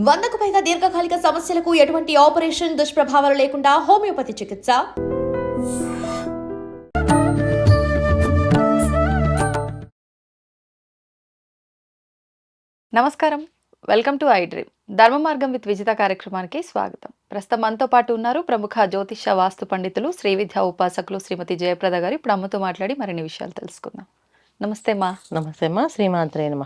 వందకు పైగా దీర్ఘకాలిక సమస్యలకు ఎటువంటి ఆపరేషన్ దుష్ప్రభావాలు లేకుండా హోమియోపతి చికిత్స. నమస్కారం. Welcome to I dream Dharma Margam with Vijitha కార్యక్రమానికి స్వాగతం. ప్రస్తుతం మనతో పాటు ఉన్నారు ప్రముఖ జ్యోతిష వాస్తు పండితులు శ్రీ విద్యా ఉపాసకులు శ్రీమతి జయప్రద గారు. ఇప్పుడు అమ్మతో మాట్లాడి మరిన్ని విషయాలు తెలుసుకుందాం. నమస్తే మా. నమస్తే అమ్మా శ్రీమాత్రే నమ.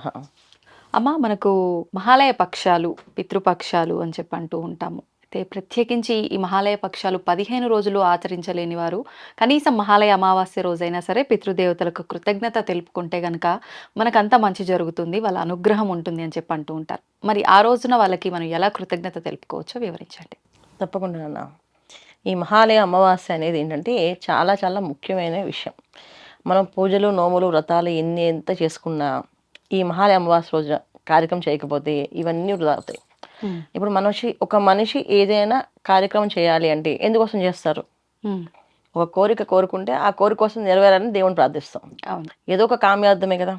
అమ్మ మనకు మహాలయ పక్షాలు పితృపక్షాలు అని చెప్పి అంటూ ఉంటాము. అయితే ప్రత్యేకించి ఈ మహాలయ పక్షాలు పదిహేను రోజులు ఆచరించలేని వారు కనీసం మహాలయ అమావాస్య రోజైనా సరే పితృదేవతలకు కృతజ్ఞత తెలుపుకుంటే గనక మనకంతా మంచి జరుగుతుంది వాళ్ళ అనుగ్రహం ఉంటుంది అని చెప్పి అంటూ ఉంటారు. మరి ఆ రోజున వాళ్ళకి మనం ఎలా కృతజ్ఞత తెలుపుకోవచ్చో వివరించండి. తప్పకుండా నాన్న. ఈ మహాలయ అమావాస్య అనేది ఏంటంటే చాలా చాలా ముఖ్యమైన విషయం. మనం పూజలు నోములు వ్రతాలు ఎన్ని ఎంత చేసుకున్నా ఈ మహాలయ అమావాస్య రోజున కార్యక్రమం చేయకపోతే ఇవన్నీ వృధా అవుతాయి. ఇప్పుడు మనిషి ఒక మనిషి ఏదైనా కార్యక్రమం చేయాలి అంటే ఎందుకోసం చేస్తారు? ఒక కోరిక కోరుకుంటే ఆ కోరిక కోసం నెరవేరాలని దేవుని ప్రార్థిస్తాం. ఏదో ఒక కామ్యార్థమే కదా.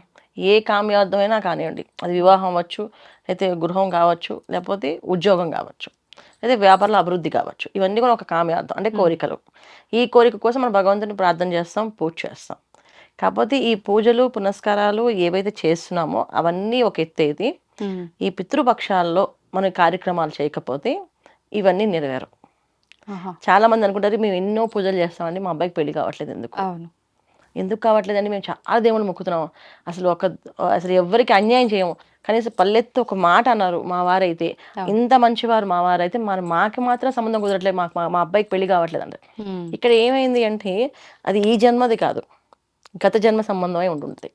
ఏ కామ్యార్థమైనా కానివ్వండి. అది వివాహం అవ్వచ్చు అయితే గృహం కావచ్చు లేకపోతే ఉద్యోగం కావచ్చు అయితే వ్యాపారంలో అభివృద్ధి కావచ్చు. ఇవన్నీ కూడా ఒక కామ్యార్థం అంటే కోరికలు. ఈ కోరిక కోసం మనం భగవంతుని ప్రార్థన చేస్తాం పూజ చేస్తాం. కాకపోతే ఈ పూజలు పునస్కారాలు ఏవైతే చేస్తున్నామో అవన్నీ ఒక ఎత్తు అయితే ఈ పితృపక్షాల్లో మన కార్యక్రమాలు చేయకపోతే ఇవన్నీ నెరవేరు. చాలా మంది అనుకుంటారు మేము ఎన్నో పూజలు చేస్తామండి మా అబ్బాయికి పెళ్ళి కావట్లేదు ఎందుకు? ఎందుకు కావట్లేదని మేము చాలా దేవుని మొక్కుతున్నాం అసలు ఒక అసలు ఎవరికి అన్యాయం చేయము. కనీసం పల్లెత్తు ఒక మాట అన్నారు మా వారైతే. ఇంత మంచివారు మా వారైతే మరి మాకు మాత్రం సంబంధం కుదరట్లేదు. మాకు మా- మా అబ్బాయికి పెళ్ళి కావట్లేదు అంటే ఉమ్. ఇక్కడ ఏమైంది అంటే అది ఈ జన్మది కాదు. గత జన్మ సంబంధమై ఉంటుంది.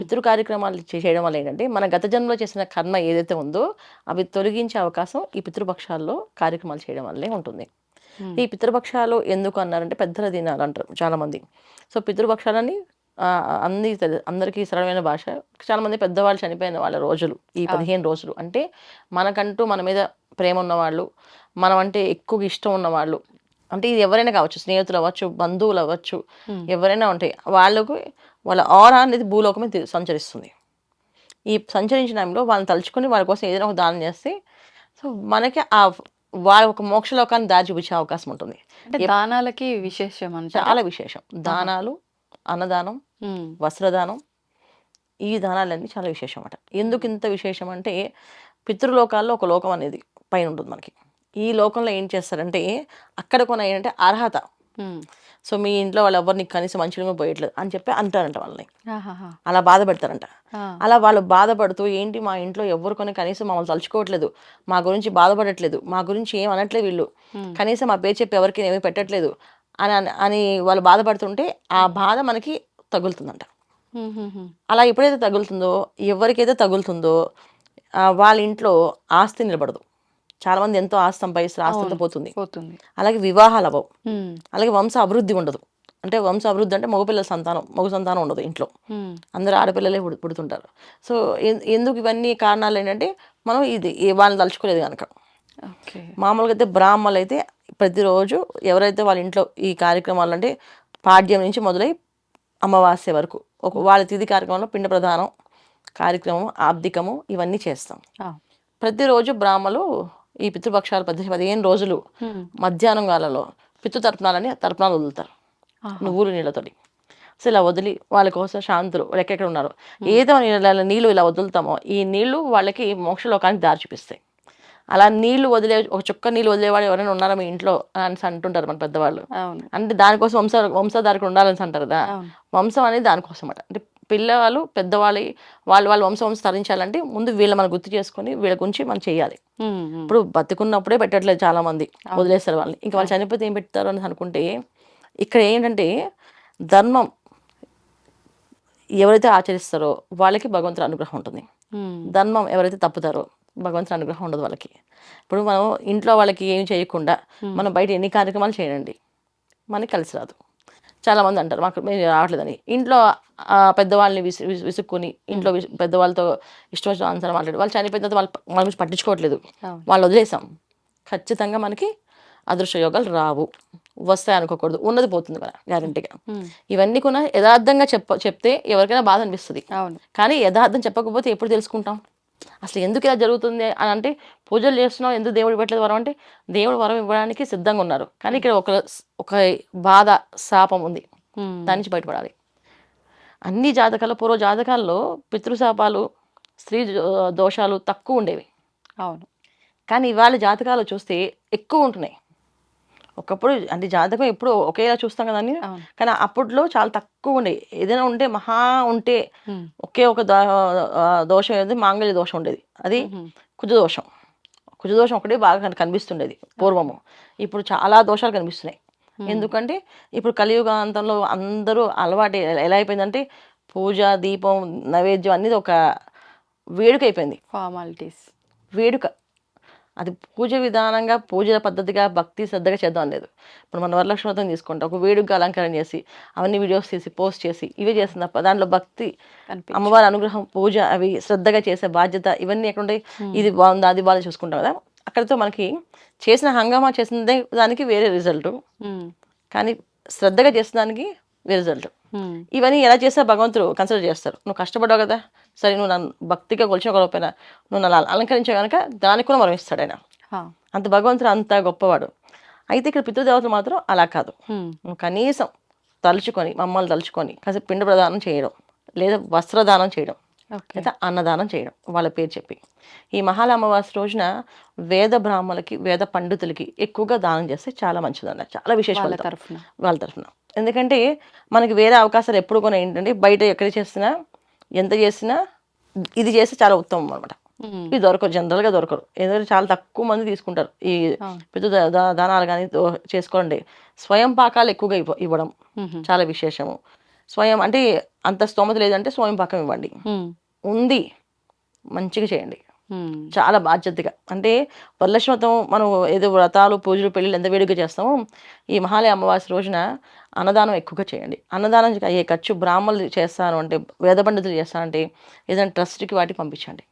పితృ కార్యక్రమాలు చేయడం వల్ల ఏంటంటే మన గత జన్మలో చేసిన కర్మ ఏదైతే ఉందో అవి తొలగించే అవకాశం ఈ పితృపక్షాల్లో కార్యక్రమాలు చేయడం వల్లే ఉంటుంది. ఈ పితృపక్షాలు ఎందుకు అన్నారంటే పెద్దల దినాలు అంటారు చాలా మంది సో పితృపక్షాలని అన్ని అందరికీ సరళమైన భాష. చాలా మంది పెద్దవాళ్ళు చనిపోయిన వాళ్ళ రోజులు ఈ పదిహేను రోజులు. అంటే మనకంటూ మన మీద ప్రేమ ఉన్నవాళ్ళు మనం అంటే ఎక్కువ ఇష్టం ఉన్నవాళ్ళు అంటే ఇది ఎవరైనా కావచ్చు స్నేహితులు అవ్వచ్చు బంధువులు అవ్వచ్చు Hmm. ఎవరైనా ఉంటాయి వాళ్ళకు వాళ్ళ ఆరా అనేది భూలోకమే సంచరిస్తుంది. ఈ సంచరించిన టైంలో వాళ్ళని తలుచుకొని వాళ్ళ కోసం ఏదైనా ఒక దానం చేస్తే సో మనకి ఆ వాళ్ళ ఒక మోక్షలోకాన్ని దారి చూపించే అవకాశం ఉంటుంది. దానాలకి విశేషం చాలా విశేషం. దానాలు అన్నదానం వస్త్రదానం ఈ దానాలన్నీ చాలా విశేషం అన్నమాట. ఎందుకు ఇంత విశేషం అంటే పితృలోకాల్లో ఒక లోకం అనేది పైన ఉంటుంది మనకి. ఈ లోకంలో ఏం చేస్తారంటే అక్కడ కొన ఏంటంటే అర్హత సో మీ ఇంట్లో వాళ్ళు ఎవరిని కనీసం మంచిగా పోయట్లేదు అని చెప్పి అంటారంట వాళ్ళని. అలా బాధ పెడతారంట అలా వాళ్ళు బాధపడుతూ ఏంటి మా ఇంట్లో ఎవరు కొని కనీసం మమ్మల్ని తలుచుకోవట్లేదు. మా గురించి బాధపడట్లేదు. మా గురించి ఏం అనట్లేదు వీళ్ళు. కనీసం మా పేరు చెప్పి ఎవరికి ఏమీ పెట్టట్లేదు. అని అని- వాళ్ళు బాధపడుతుంటే ఆ బాధ మనకి తగులుతుందంట. అలా ఎప్పుడైతే తగులుతుందో ఎవరికైతే తగులుతుందో వాళ్ళ ఇంట్లో ఆస్తి నిలబడదు. చాలా మంది ఎంతో ఆస్తి సంపాదిస్తారు ఆస్తి పోతుంది. అలాగే వివాహాలు అవ్వవు. అలాగే వంశ అభివృద్ధి ఉండదు. అంటే వంశ అభివృద్ధి అంటే మగపిల్లల సంతానం మగ సంతానం ఉండదు ఇంట్లో. అందరూ ఆడపిల్లలే పుడు- పుడుతుంటారు. సో ఎందుకు ఇవన్నీ కారణాలు ఏంటంటే మనం ఇది ఏ వాళ్ళని తలుచుకోలేదు కనుక మామూలుగా అయితే బ్రాహ్మణులు అయితే ప్రతిరోజు ఎవరైతే వాళ్ళ ఇంట్లో ఈ కార్యక్రమాలు అంటే పాడ్యం నుంచి మొదలై అమావాస్య వరకు ఒక వాళ్ళ తిథి కార్యక్రమంలో పిండ ప్రధానం కార్యక్రమం ఆబ్దికము ఇవన్నీ చేస్తాం. ప్రతిరోజు బ్రాహ్మలు ఈ పితృపక్షాలు పది పదిహేను రోజులు. మధ్యాహ్నం కాలంలో పితృ తర్పణాలని తర్పణాలు వదులుతారు. నువ్వులు నీళ్ళతోటి. సో ఇలా వదిలి వాళ్ళ కోసం శాంతులు వాళ్ళు ఎక్కడెక్కడ ఉన్నారు? ఏదో నీళ్ళ నీళ్ళు ఇలా వదులుతామో ఈ నీళ్ళు వాళ్ళకి మోక్షలోకానికి దారి చూపిస్తాయి. అలా నీళ్ళు వదిలే ఒక చుక్క నీళ్ళు వదిలేవాడు ఎవరైనా ఉన్నారా మీ ఇంట్లో అని అంటుంటారు మన పెద్దవాళ్ళు. అంటే దానికోసం వంశ వంశధారకు ఉండాలని అంటారు కదా. వంశం అనేది దానికోసం అట అంటే పిల్లవాళ్ళు పెద్దవాళ్ళు వాళ్ళు వాళ్ళ వంశం వంశం తరించాలంటే ముందు వీళ్ళ మనం గుర్తు చేసుకొని వీళ్ళ గురించి మనం చేయాలి. ఇప్పుడు బతుకున్నప్పుడే పెట్టట్లేదు చాలా మంది వదిలేస్తారు వాళ్ళని. ఇంకా వాళ్ళు చనిపోతే ఏం పెడతారు అని అనుకుంటే ఇక్కడ ఏంటంటే ధర్మం ఎవరైతే ఆచరిస్తారో వాళ్ళకి భగవంతుడి అనుగ్రహం ఉంటుంది. ధర్మం ఎవరైతే తప్పుతారో భగవంతుడి అనుగ్రహం ఉండదు వాళ్ళకి. ఇప్పుడు మనం ఇంట్లో వాళ్ళకి ఏం చేయకుండా మనం బయట ఎన్ని కార్యక్రమాలు చేయండి మనకి కలిసి రాదు. చాలా మంది అంటారు మాకు మేము రావట్లేదని. ఇంట్లో పెద్దవాళ్ళని విసు విసు- విసుక్కుని ఇంట్లో విసు- పెద్దవాళ్ళతో ఇష్టం వచ్చిన ఆన్సర్ మాట్లాడి వాళ్ళు చనిపోయిన తర్వాత వాళ్ళు వాళ్ళ గురించి పట్టించుకోవట్లేదు. వాళ్ళు వదిలేసాం. ఖచ్చితంగా మనకి అదృశ్య యోగాలు రావు. వస్తాయి అనుకోకూడదు. ఉన్నది పోతుంది మన గ్యారంటీగా. ఇవన్నీ కూడా యథార్థంగా చెప్ప చెప్తే ఎవరికైనా బాధ అనిపిస్తుంది. కానీ యథార్థం చెప్పకపోతే ఎప్పుడు తెలుసుకుంటాం? అసలు ఎందుకు ఇలా జరుగుతుంది అని అంటే పూజలు చేస్తున్నాం ఎందుకు దేవుడు ఇవ్వట్లేదు వరం అంటే దేవుడు వరం ఇవ్వడానికి సిద్ధంగా ఉన్నారు. కానీ ఇక్కడ ఒక ఒక బాధ శాపం ఉంది. దాని నుంచి బయటపడాలి. అన్ని జాతకాలు పూర్వ జాతకాల్లో పితృశాపాలు స్త్రీ దోషాలు తక్కువ ఉండేవి. అవును. కానీ ఇవాళ జాతకాలు చూస్తే ఎక్కువ ఉంటున్నాయి. ఒకప్పుడు అంటే జాతకం ఎప్పుడు ఒకేలా చూస్తాం కదా అన్ని అవును. కానీ అప్పట్లో చాలా తక్కువ ఉండే. ఏదైనా ఉంటే మహా ఉంటే. ఒకే ఒక దోషం ఏది? మాంగళ్య దోషం ఉండేది. అది. కుజ దోషం. కుజ దోషం ఒకటే బాగా కన్- కనిపిస్తుండేది పూర్వము. ఇప్పుడు చాలా దోషాలు కనిపిస్తున్నాయి. ఎందుకంటే ఇప్పుడు కలియుగాంతంలో అందరూ అలవాటు ఎలా అయిపోయిందంటే పూజ దీపం నైవేద్యం అనేది ఒక వేడుక అయిపోయింది. ఫార్మాలిటీస్. వేడుక. అది పూజ విధానంగా పూజ పద్ధతిగా భక్తి శ్రద్ధగా చేద్దాం లేదు ఇప్పుడు మన వరలక్ష్మి వ్రతం తీసుకుంటే. ఒక వేడుకగా అలంకరణ చేసి అవన్నీ వీడియోస్ తీసి పోస్ట్ చేసి ఇవే చేస్తుంది తప్ప దాంట్లో భక్తి అమ్మవారి అనుగ్రహం పూజ అవి శ్రద్ధగా చేసే బాధ్యత ఇవన్నీ ఎక్కడ ఉంటాయి ఇది బాగుందా? అది బాగా చూసుకుంటాం కదా. అక్కడితో మనకి చేసిన హంగామా చేసిన దానికి వేరే రిజల్ట్. కానీ శ్రద్ధగా చేసిన దానికి వేరే రిజల్ట్. ఇవన్నీ ఎలా చేస్తే భగవంతుడు కన్సిడర్ చేస్తారు? నువ్వు కష్టపడ్డావు కదా. సరే నువ్వు నన్ను భక్తిగా కొలిచిన నువ్వు నన్ను అలంకరించావు కనుక దానికి కూడా మనం ఇస్తాడు ఆయన. అంత భగవంతుడు అంత గొప్పవాడు. అయితే ఇక్కడ పితృదేవతలు మాత్రం అలా కాదు. కనీసం తలుచుకొని మమ్మల్ని తలుచుకొని కాసేపు పిండ ప్రదానం చేయడం లేదా వస్త్రదానం చేయడం లేదా అన్నదానం చేయడం వాళ్ళ పేరు చెప్పి. ఈ మహాల అమావాస్య రోజున వేద బ్రాహ్మణులకి వేద పండితులకి ఎక్కువగా దానం చేస్తే చాలా మంచిదన్న. చాలా విశేష వాళ్ళ. తరఫున. వాళ్ళ తరఫున. ఎందుకంటే మనకి వేరే అవకాశాలు ఎప్పుడు కూడా ఏంటంటే బయట ఎక్కడ చేసినా ఎంత చేసినా ఇది చేస్తే చాలా ఉత్తమం అనమాట. ఇది దొరకరు జనరల్గా దొరకరు ఎందుకంటే చాలా తక్కువ మంది తీసుకుంటారు ఈ అవును. పితృ దా- దా- దానాలు కానీ చేసుకోండి స్వయం పాకాలు ఎక్కువగా ఇవ్వ ఇవ్వడం. చాలా విశేషము స్వయం అంటే అంత స్తోమత లేదంటే స్వయం పాకం ఇవ్వండి. ఉంది మంచిగా చేయండి. చాలా బాధ్యతగా. అంటే వరలక్ష్మతం మనం ఏదో వ్రతాలు పూజలు పెళ్ళిళ్ళు ఎంత వేడుక చేస్తామో ఈ మహాలయ అమావాస్య రోజున అన్నదానం ఎక్కువగా చేయండి. అన్నదానం అయ్యే ఖర్చు బ్రాహ్మణులు చేస్తాను అంటే వేద పండితులు చేస్తానంటే ఏదైనా ట్రస్ట్కి వాటికి పంపించండి.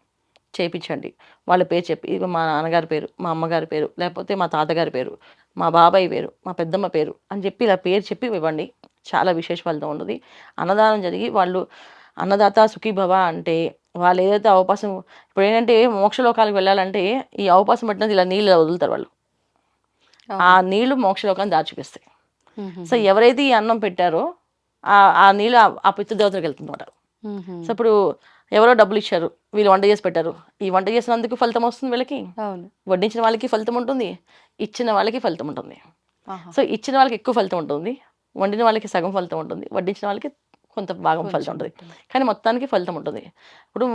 చేయించండి వాళ్ళ పేరు చెప్పి ఇవి మా నాన్నగారి పేరు మా అమ్మగారి పేరు లేకపోతే మా తాతగారి పేరు మా బాబాయ్ పేరు మా పెద్దమ్మ పేరు అని చెప్పి ఇలా పేరు చెప్పి ఇవ్వండి. చాలా విశేష ఫలితం ఉన్నది. అన్నదానం జరిగి వాళ్ళు అన్నదాత సుఖీభవ అంటే వాళ్ళు ఏదైతే అవకాశం ఇప్పుడు ఏంటంటే మోక్షలోకాలకు వెళ్ళాలంటే ఈ అవకాశం పట్టినది ఇలా నీళ్ళు వదులుతారు వాళ్ళు. ఆ నీళ్ళు మోక్షలోకాన్ని దారి చూపిస్తాయి ఉమ్. సో ఎవరైతే ఈ అన్నం పెట్టారో ఆ ఆ నీళ్ళు ఆ- పితృదేవతలకు వెళ్తుందన్నమాట. సో ఇప్పుడు ఎవరో డబ్బులు ఇచ్చారు వీళ్ళు వంట చేసి పెట్టారు. ఈ వంట చేసినందుకు ఫలితం వస్తుంది వీళ్ళకి. వడ్డించిన వాళ్ళకి ఫలితం ఉంటుంది ఇచ్చిన వాళ్ళకి ఫలితం ఉంటుంది. సో ఇచ్చిన వాళ్ళకి ఎక్కువ ఫలితం ఉంటుంది వండిన వాళ్ళకి సగం ఫలితం ఉంటుంది వడ్డించిన వాళ్ళకి కొంత భాగం ఫలితం ఉంటుంది. కానీ మొత్తానికి ఫలితం ఉంటుంది. ఇప్పుడు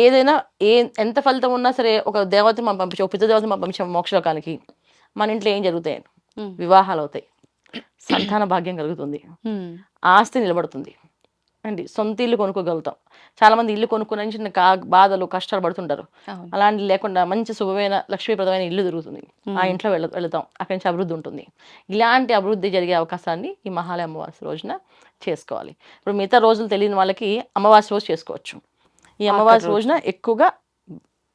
ఏదైనా ఏ ఎంత ఫలితం ఉన్నా సరే ఒక దేవతని మనం పంపించాం ఒక పిత దేవతని మనం పంపించాం మోక్షలోకానికి మన ఇంట్లో ఏం జరుగుతాయి. వివాహాలు అవుతాయి. సంతాన భాగ్యం కలుగుతుంది. ఆస్తి నిలబడుతుంది. అండి సొంత ఇల్లు కొనుక్కోగలుగుతాం. చాలా మంది ఇల్లు కొనుక్కుని చిన్న కా బాధలు కష్టాలు పడుతుంటారు. అలాంటి లేకుండా మంచి శుభమైన లక్ష్మీప్రదమైన ఇల్లు దొరుకుతుంది. ఆ ఇంట్లో వెళ్ళ వెళతాం. అక్కడి నుంచి అభివృద్ధి ఉంటుంది. ఇలాంటి అభివృద్ధి జరిగే అవకాశాన్ని ఈ మహాలయ అమావాస్య రోజున చేసుకోవాలి. ఇప్పుడు మిగతా రోజులు తెలియని వాళ్ళకి అమావాస్య రోజు చేసుకోవచ్చు. ఈ అమావాస్య రోజున ఎక్కువగా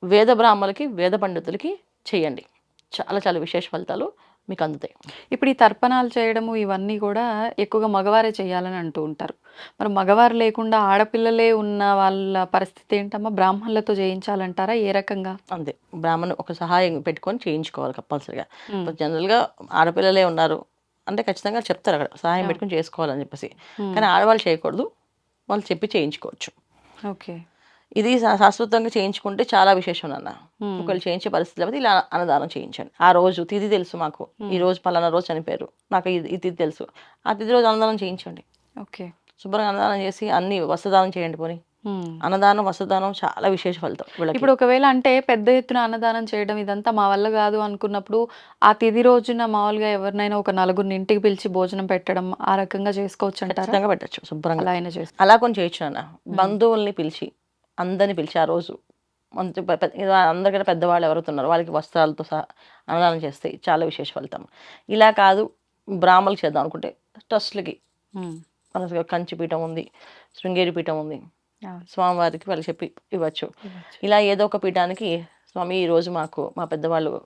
వేద బ్రాహ్మణులకి వేద పండితులకి చేయండి. చాలా చాలా విశేష ఫలితాలు మీకు అందుతాయి. ఇప్పుడు ఈ తర్పణాలు చేయడము ఇవన్నీ కూడా ఎక్కువగా మగవారే చేయాలని అంటూ ఉంటారు. మరి మగవారు లేకుండా ఆడపిల్లలే ఉన్న వాళ్ళ పరిస్థితి ఏంటమ్మా? బ్రాహ్మణులతో చేయించాలంటారా? ఏ రకంగా? అంతే. బ్రాహ్మణ్ ఒక సహాయం పెట్టుకొని చేయించుకోవాలి కంపల్సరిగా. జనరల్గా ఆడపిల్లలే ఉన్నారు. అంటే ఖచ్చితంగా చెప్తారు అక్కడ సహాయం పెట్టుకొని చేసుకోవాలని చెప్పేసి. కానీ ఆడవాళ్ళు చేయకూడదు వాళ్ళు చెప్పి చేయించుకోవచ్చు. ఓకే. ఇది శాశ్వతంగా చేయించుకుంటే చాలా విశేషం అన్న మ్మ్. ఒకవేళ చేయించే పరిస్థితి లేకపోతే ఇలా అన్నదానం చేయించండి. ఆ రోజు తిథి తెలుసు మాకు. ఈ రోజు పలానా రోజు చనిపోయారు. నాకు ఈ తిథి తెలుసు. ఆ తిథి రోజు అన్నదానం చేయించండి. ఓకే. శుభ్రంగా అన్నదానం చేసి అన్ని వస్త్రదానం చేయండి పోనీ. అన్నదానం వస్త్రదానం చాలా విశేష ఫలితం ఇప్పుడు ఒకవేళ అంటే పెద్ద ఎత్తున అన్నదానం చేయడం ఇదంతా మా వల్ల కాదు అనుకున్నప్పుడు ఆ తిది రోజున మామూలుగా ఎవరినైనా ఒక నలుగురిని ఇంటికి పిలిచి భోజనం పెట్టడం ఆ రకంగా చేసుకోవచ్చు ఖచ్చితంగా పెట్టచ్చు శుభ్రంగా. అలా అయినా చేసుకో అలా కొన్ని చేయొచ్చు అన్న బంధువుల్ని పిలిచి అందరిని పిలిచి ఆ రోజు మంచి అందరికన్నా పెద్దవాళ్ళు ఎవరుతున్నారు వాళ్ళకి వస్త్రాలతో సహా అన్నదానం చేస్తే చాలా విశేష ఫలితం. ఇలా కాదు బ్రాహ్మణులకు చేద్దాం అనుకుంటే ట్రస్ట్లకి. కంచి పీఠం ఉంది శృంగేరి పీఠం ఉంది. స్వామివారికి వాళ్ళు చెప్పి ఇవ్వచ్చు. ఇలా ఏదో ఒక పీఠానికి స్వామి ఈ రోజు మాకు మా పెద్దవాళ్ళు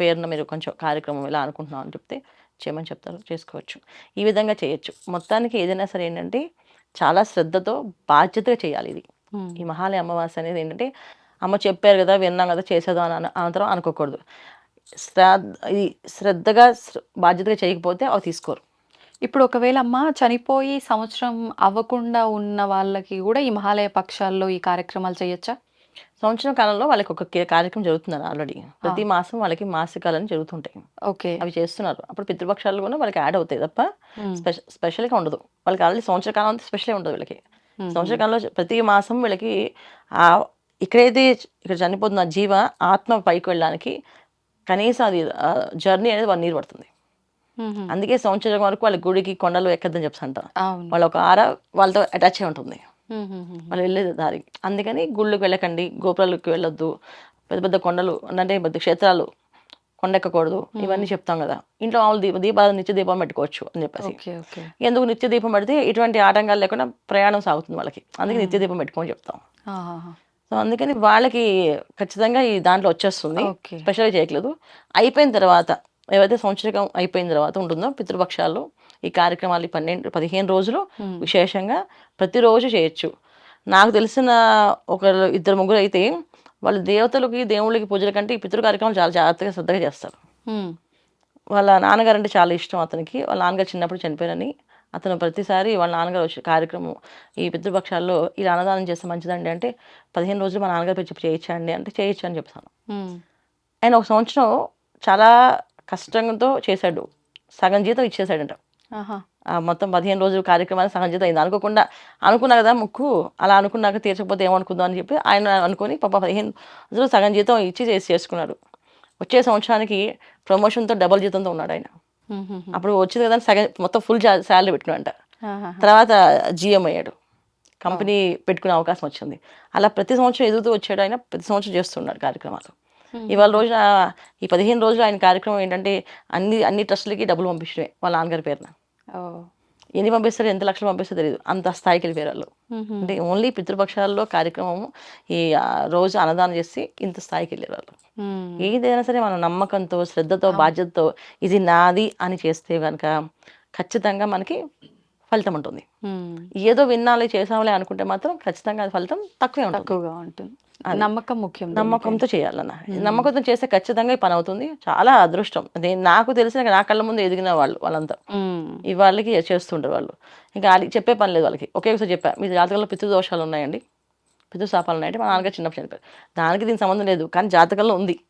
పేరున మీరు కొంచెం కార్యక్రమం ఇలా అనుకుంటున్నాం అని చెప్తే చేయమని చెప్తారు చేసుకోవచ్చు. ఈ విధంగా చేయొచ్చు. మొత్తానికి ఏదైనా సరే ఏంటంటే చాలా శ్రద్ధతో బాధ్యతగా చేయాలి ఇది. ఈ మహాలయ అమావాస్య అనేది ఏంటంటే అమ్మ చెప్పారు కదా విన్నాం కదా చేసేదాం అని అన- అనంతరం అనుకోకూడదు. శ్రద్ధ ఇది శ్రద్ధగా శ్ర- బాధ్యతగా చేయకపోతే అవి తీసుకోరు. ఇప్పుడు ఒకవేళ అమ్మ చనిపోయి సంవత్సరం అవ్వకుండా ఉన్న వాళ్ళకి కూడా ఈ మహాలయ పక్షాల్లో ఈ కార్యక్రమాలు చేయొచ్చా? సంవత్సరం కాలంలో వాళ్ళకి ఒక కే- కార్యక్రమం జరుగుతున్నారు ఆల్రెడీ. ప్రతి మాసం వాళ్ళకి మాసికాలని జరుగుతుంటాయి. ఓకే. అవి చేస్తున్నారు. అప్పుడు పితృపక్షాలు కూడా వాళ్ళకి యాడ్ అవుతాయి తప్ప మ్మ్. స్పెషల్ స్పెషల్గా ఉండదు. వాళ్ళకి ఆల్రెడీ సంవత్సర కాలం అంతా స్పెషల్గా ఉండదు వీళ్ళకి. మ్మ్. సంవత్సర కాలంలో ప్రతి మాసం వీళ్ళకి ఆ ఇక్కడైతే ఇక్కడ చనిపోతున్న జీవ ఆత్మ పైకి వెళ్ళడానికి కనీసం అది జర్నీ అనేది వన్ ఇయర్ పడుతుంది. అందుకే సంవత్సరం వరకు వాళ్ళ గుడికి కొండలు ఎక్కద్దని చెప్పి అంటాం. వాళ్ళ ఒక ఆర వాళ్ళతో అటాచ్ అయి ఉంటుంది. వాళ్ళు వెళ్ళేది దారి. అందుకని గుళ్ళకి వెళ్ళకండి గోపురాలకు వెళ్ళొద్దు. పెద్ద పెద్ద కొండలు అంటే పెద్ద క్షేత్రాలు కొండెక్కకూడదు ఇవన్నీ చెప్తాం కదా. ఇంట్లో మామూలు దీప దీపాలు నిత్య దీపం పెట్టుకోవచ్చు అని చెప్పేసి. ఎందుకు నిత్య దీపం పెడితే ఇటువంటి ఆటంకాలు లేకుండా ప్రయాణం సాగుతుంది వాళ్ళకి. అందుకే నిత్య దీపం పెట్టుకోని చెప్తాం. సో అందుకని వాళ్ళకి ఖచ్చితంగా ఈ దాంట్లో వచ్చేస్తుంది. ఓకే. స్పెషల్గా చేయట్లేదు. అయిపోయిన తర్వాత ఏవైతే సంవత్సరం అయిపోయిన తర్వాత ఉంటుందో పితృపక్షాల్లో ఈ కార్యక్రమాలు ఈ పన్నెండు పదిహేను రోజులు. విశేషంగా ప్రతిరోజు చేయొచ్చు నాకు తెలిసిన ఒకరు ఇద్దరు ముగ్గురు అయితే వాళ్ళు దేవతలకి దేవుళ్ళకి పూజల కంటే ఈ పితృ కార్యక్రమాలు చాలా జాగ్రత్తగా శ్రద్ధగా చేస్తారు. వాళ్ళ నాన్నగారు అంటే చాలా ఇష్టం అతనికి వాళ్ళ నాన్నగారు చిన్నప్పుడు చనిపోయారని అతను ప్రతిసారి వాళ్ళ నాన్నగారు వచ్చే కార్యక్రమం ఈ పితృపక్షాల్లో ఇలా అన్నదానం చేస్తే మంచిదండి అంటే పదిహేను రోజులు మా నాన్నగారు చెప్పి చేయించండి అంటే చేయొచ్చు అని చెప్తాను. ఆయన ఒక సంవత్సరం చాలా కష్టంతో చేశాడు. సగం జీతం ఇచ్చేసాడంట మొత్తం పదిహేను రోజులు కార్యక్రమానికి సగం జీతం అయింది. అనుకోకుండా అనుకున్నా కదా ముక్కు అలా అనుకున్నాక తీర్చకపోతే ఏమనుకుందాం అని చెప్పి ఆయన అనుకుని పాప పదిహేను రోజులు సగం జీతం ఇచ్చి చేసి చేసుకున్నాడు. వచ్చే సంవత్సరానికి ప్రమోషన్తో డబల్ జీతంతో ఉన్నాడు ఆయన. అప్పుడు వచ్చింది కదా సగం మొత్తం ఫుల్ శాలరీ పెట్టుకున్నాడంట. ఆహాహా. తర్వాత జిఎం అయ్యాడు. కంపెనీ పెట్టుకునే అవకాశం వచ్చింది. అలా ప్రతి సంవత్సరం ఎదుగుతూ వచ్చాడు ఆయన ప్రతి సంవత్సరం చేస్తున్నాడు కార్యక్రమాలు. ఇవాళ రోజున ఈ పదిహేను రోజులు ఆయన కార్యక్రమం ఏంటంటే అన్ని అన్ని ట్రస్టులకి డబ్బులు పంపించడమే వాళ్ళ నాన్నగారి పేరున. ఎన్ని పంపిస్తారు ఎంత లక్షలు పంపిస్తారో తెలియదు అంత స్థాయికి వెళ్ళిపోయారు వాళ్ళు. అంటే ఓన్లీ పితృపక్షాల్లో కార్యక్రమం ఈ రోజు అన్నదానం చేసి ఇంత స్థాయికి వెళ్ళారు వాళ్ళు. ఏదైనా సరే మనం నమ్మకంతో శ్రద్ధతో బాధ్యతతో ఇది నాది అని చేస్తే కనుక ఖచ్చితంగా మనకి ఫలితం ఉంటుంది. ఏదో విన్నాలి చేసాంలే అనుకుంటే మాత్రం ఖచ్చితంగా అది ఫలితం తక్కువే ఉంటుంది. తక్కువగా ఉంటుంది. నమ్మకం ముఖ్యం నమ్మకంతో చేయాలన్న. నమ్మకంతో చేస్తే ఖచ్చితంగా ఈ పని అవుతుంది. చాలా అదృష్టం. అదే నాకు తెలిసిన నా కళ్ళ ముందు ఎదిగిన వాళ్ళు వాళ్ళంతా. ఈ వాళ్ళకి చేస్తుంటారు వాళ్ళు. ఇంకా వాళ్ళకి చెప్పే పని లేదు వాళ్ళకి. ఒకే ఒకసారి చెప్పా మీ జాతకంలో పితృదోషాలు ఉన్నాయండి? పితృశాపాలు ఉన్నాయంటే మా నాన్నగారు చిన్నప్పుడు చనిపోయారు దానికి దీనికి సంబంధం లేదు కానీ జాతకంలో ఉంది.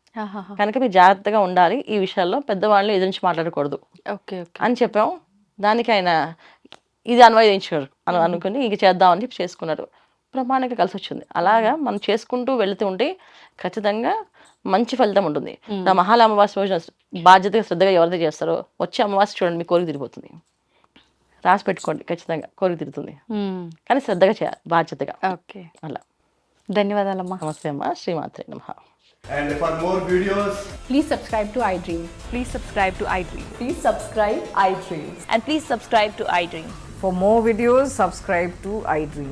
కనుక మీరు జాగ్రత్తగా ఉండాలి. ఈ విషయాల్లో పెద్దవాళ్ళు ఎదురించి మాట్లాడకూడదు. Okay okay. అని చెప్పాం. దానికి ఆయన ఇది అన్వయించారు. అని అనుకుని ఇంక చేద్దామని చెప్పి చేసుకున్నారు. ప్రమాణంగా కలిసి వచ్చింది అలాగా మనం చేసుకుంటూ వెళుతూ ఉంటే ఖచ్చితంగా మంచి ఫలితం ఉంటుంది నా మహాల అమావాస్య రోజున బాధ్యతగా శ్రద్ధగా ఎవరైతే చేస్తారో వచ్చే అమావాస్య చూడండి మీ కోరిక తిరిగిపోతుంది రాసి పెట్టుకోండి ఖచ్చితంగా కోరిక తిరుగుతుంది. కానీ శ్రద్ధగా చేయాలి బాధ్యతగా ఓకే అలా ధన్యవాదాలమ్మా నమస్తే అమ్మ శ్రీమాత్రే నమ And for more videos, Please subscribe to iDream. Please subscribe to iDream. Please subscribe iDream. And please subscribe to iDream. For more videos, subscribe to iDream.